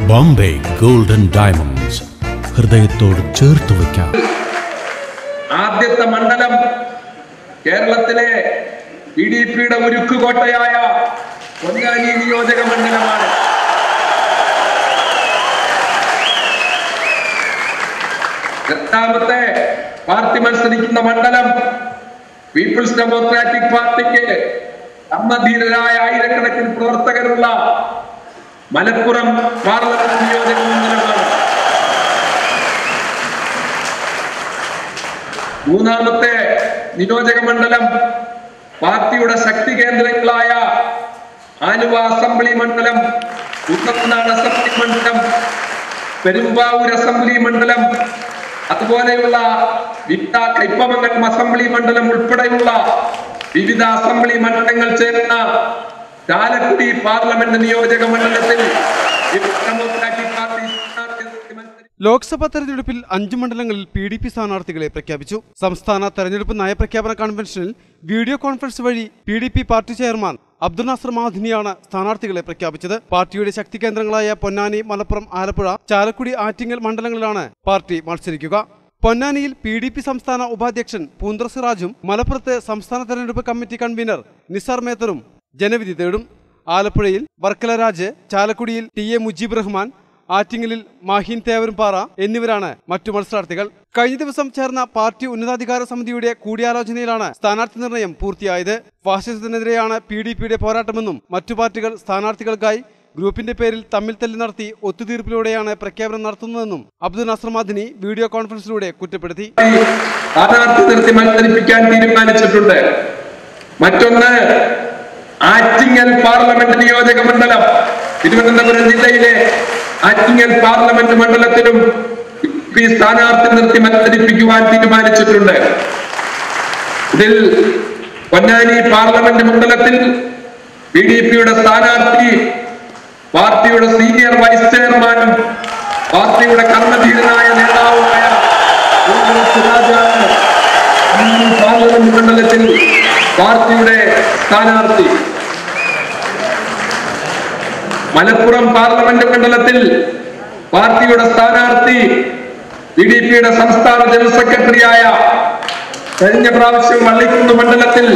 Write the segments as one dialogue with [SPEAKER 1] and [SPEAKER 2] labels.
[SPEAKER 1] Bombay golden diamonds. ഹൃദയത്തോട് ചേർത്ത് വയ്ക്കാം.
[SPEAKER 2] ആദ്യത്തെ മണ്ഡലം കേരളത്തിലെ പി ഡി പിയുടെ ഉരുക്കുകോട്ടയായ പൊന്നാനി നിയോജക മണ്ഡലമാണ്. എട്ടാമത്തെ പാർട്ടി മത്സരിക്കുന്ന മണ്ഡലം പീപ്പിൾസ് ഡെമോക്രാറ്റിക് പാർട്ടിക്ക് കർമ്മധീരരായ ആയിരക്കണക്കിന് പ്രവർത്തകരുള്ള മലപ്പുറം പാർലമെന്റ് നിയോജക മണ്ഡലമാണ് മൂന്നാമത്തെ നിയോജക മണ്ഡലം പാർട്ടിയുടെ ശക്തി കേന്ദ്രങ്ങളായ ആലുവ അസംബ്ലി മണ്ഡലം കുത്തനാട് അസംബ്ലി മണ്ഡലം പെരുമ്പാവൂർ അസംബ്ലി മണ്ഡലം അതുപോലെയുള്ള വിട്ട കൈപ്പമംഗലം അസംബ്ലി മണ്ഡലം ഉൾപ്പെടെയുള്ള വിവിധ അസംബ്ലി മണ്ഡലങ്ങൾ ചേർന്ന ചാലക്കുടി പാർലമെന്റ് നിയോജക മണ്ഡലത്തിൽ
[SPEAKER 3] ലോക്സഭാ തെരഞ്ഞെടുപ്പിൽ അഞ്ച് മണ്ഡലങ്ങളിൽ പി ഡി പി സ്ഥാനാർത്ഥികളെ പ്രഖ്യാപിച്ചു. സംസ്ഥാന തെരഞ്ഞെടുപ്പ് നയപ്രഖ്യാപന കൺവെൻഷനിൽ വീഡിയോ കോൺഫറൻസ് വഴി P D P party chairman Abdul Nasser മാധിനിയാണ് സ്ഥാനാർത്ഥികളെ പ്രഖ്യാപിച്ചത്. പാർട്ടിയുടെ ശക്തി കേന്ദ്രങ്ങളായ പൊന്നാനി മലപ്പുറം ആലപ്പുഴ ചാലക്കുടി ആറ്റിങ്ങൽ മണ്ഡലങ്ങളിലാണ് പാർട്ടി മത്സരിക്കുക. പൊന്നാനിയിൽ പി ഡി പി സംസ്ഥാന ഉപാധ്യക്ഷൻ പൂന്തർ സിറാജും മലപ്പുറത്ത് സംസ്ഥാന തെരഞ്ഞെടുപ്പ് കമ്മിറ്റി കൺവീനർ നിസാർ മേത്തറും ജനവിധി തേടും. ആലപ്പുഴയിൽ വർക്കല രാജ് ചാലക്കുടിയിൽ ടി എ മുജീബ് റഹ്മാൻ ആറ്റിങ്ങലിൽ മാഹീൻ തേവരുംപാറ എന്നിവരാണ് മറ്റു മത്സരാർത്ഥികൾ. കഴിഞ്ഞ ദിവസം ചേർന്ന പാർട്ടി ഉന്നതാധികാര സമിതിയുടെ കൂടിയാലോചനയിലാണ് സ്ഥാനാർത്ഥി നിർണയം പൂർത്തിയായത്. ഫാസിസത്തിനെതിരെയാണ് പി ഡി പിയുടെ പോരാട്ടമെന്നും മറ്റു പാർട്ടികൾ സ്ഥാനാർത്ഥികൾക്കായി ഗ്രൂപ്പിന്റെ പേരിൽ തമ്മിൽ തല്ലി നടത്തി ഒത്തുതീർപ്പിലൂടെയാണ് പ്രഖ്യാപനം നടത്തുന്നതെന്നും അബ്ദുൽ നസർ മാദിനി വീഡിയോ കോൺഫറൻസിലൂടെ കുറ്റപ്പെടുത്തി.
[SPEAKER 2] നിർത്തി മത്സരിപ്പിക്കാൻ തീരുമാനിച്ചിട്ടുണ്ട്. മറ്റൊന്ന് ആറ്റിങ്ങൽ പാർലമെന്റ് നിയോജക മണ്ഡലം. തിരുവനന്തപുരം ജില്ലയിലെ ആറ്റിങ്ങൽ പാർലമെന്റ് മണ്ഡലത്തിലും പി സ്ഥാനാർത്ഥി നിർത്തി മത്സരിപ്പിക്കുവാൻ തീരുമാനിച്ചിട്ടുണ്ട്. ഇതിൽ പൊന്നാനി പാർലമെന്റ് മണ്ഡലത്തിൽ ബി ഡി പിയുടെ സ്ഥാനാർത്ഥി പാർട്ടിയുടെ സീനിയർ വൈസ് ചെയർമാനും പാർട്ടിയുടെ കർമ്മധീരനായ നേതാവുമായ പാർലമെന്റ് മണ്ഡലത്തിൽ പാർട്ടിയുടെ സ്ഥാനാർത്ഥി. മലപ്പുറം പാർലമെന്റ് മണ്ഡലത്തിൽ പാർട്ടിയുടെ സ്ഥാനാർത്ഥി പി ഡി പിയുടെ സംസ്ഥാന ജനറൽ സെക്രട്ടറിയായ കഴിഞ്ഞ പ്രാവശ്യം വള്ളിക്കുന്ന് മണ്ഡലത്തിൽ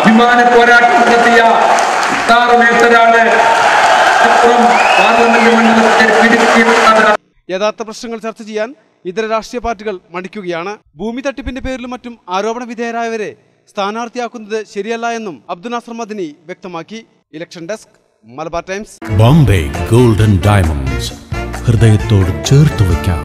[SPEAKER 2] അഭിമാന പോരാട്ടം നടത്തിയ മേത്തരാണ്
[SPEAKER 3] യഥാർത്ഥ പ്രശ്നങ്ങൾ ചർച്ച ചെയ്യാൻ ഇതര രാഷ്ട്രീയ പാർട്ടികൾ മടിക്കുകയാണ്. ഭൂമി തട്ടിപ്പിന്റെ പേരിലും മറ്റും ആരോപണ വിധേയരായവരെ സ്ഥാനാർത്ഥിയാക്കുന്നത് ശരിയല്ല എന്നും അബ്ദുൽ നാസർ മദിനി വ്യക്തമാക്കി. Election desk Malabar Times.
[SPEAKER 1] Bombay golden diamonds. ഹൃദയത്തോട് ചേർത്ത് വയ്ക്കാം.